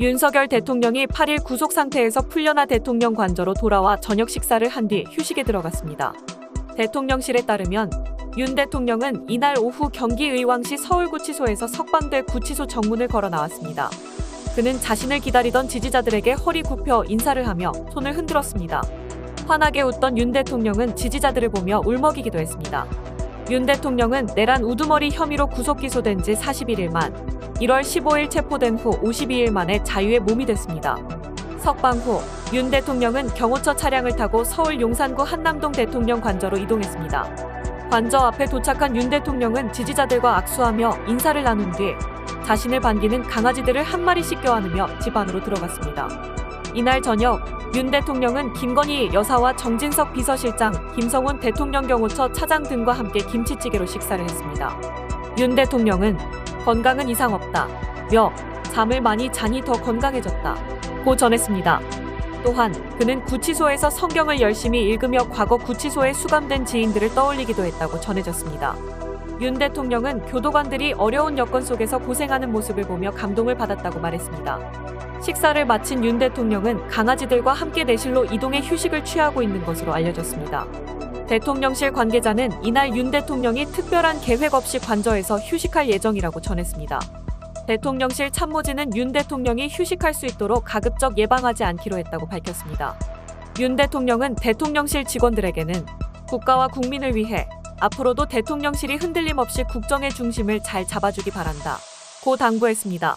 윤석열 대통령이 8일 구속 상태에서 풀려나 대통령 관저로 돌아와 저녁 식사를 한 뒤 휴식에 들어갔습니다. 대통령실에 따르면 윤 대통령은 이날 오후 경기의왕시 서울구치소에서 석방돼 구치소 정문을 걸어 나왔습니다. 그는 자신을 기다리던 지지자들에게 허리 굽혀 인사를 하며 손을 흔들었습니다. 환하게 웃던 윤 대통령은 지지자들을 보며 울먹이기도 했습니다. 윤 대통령은 내란 우두머리 혐의로 구속 기소된 지 41일 만 1월 15일 체포된 후 52일 만에 자유의 몸이 됐습니다. 석방 후 윤 대통령은 경호처 차량을 타고 서울 용산구 한남동 대통령 관저로 이동했습니다. 관저 앞에 도착한 윤 대통령은 지지자들과 악수하며 인사를 나눈 뒤 자신을 반기는 강아지들을 한 마리씩 껴안으며 집 안으로 들어갔습니다. 이날 저녁 윤 대통령은 김건희 여사와 정진석 비서실장, 김성훈 대통령 경호처 차장 등과 함께 김치찌개로 식사를 했습니다. 윤 대통령은 건강은 이상 없다. 며 잠을 많이 자니 더 건강해졌다. 고 전했습니다. 또한 그는 구치소에서 성경을 열심히 읽으며 과거 구치소에 수감된 지인들을 떠올리기도 했다고 전해졌습니다. 윤 대통령은 교도관들이 어려운 여건 속에서 고생하는 모습을 보며 감동을 받았다고 말했습니다. 식사를 마친 윤 대통령은 강아지들과 함께 내실로 이동해 휴식을 취하고 있는 것으로 알려졌습니다. 대통령실 관계자는 이날 윤 대통령이 특별한 계획 없이 관저에서 휴식할 예정이라고 전했습니다. 대통령실 참모진은 윤 대통령이 휴식할 수 있도록 가급적 예방하지 않기로 했다고 밝혔습니다. 윤 대통령은 대통령실 직원들에게는 국가와 국민을 위해 앞으로도 대통령실이 흔들림 없이 국정의 중심을 잘 잡아주기 바란다. 고 당부했습니다.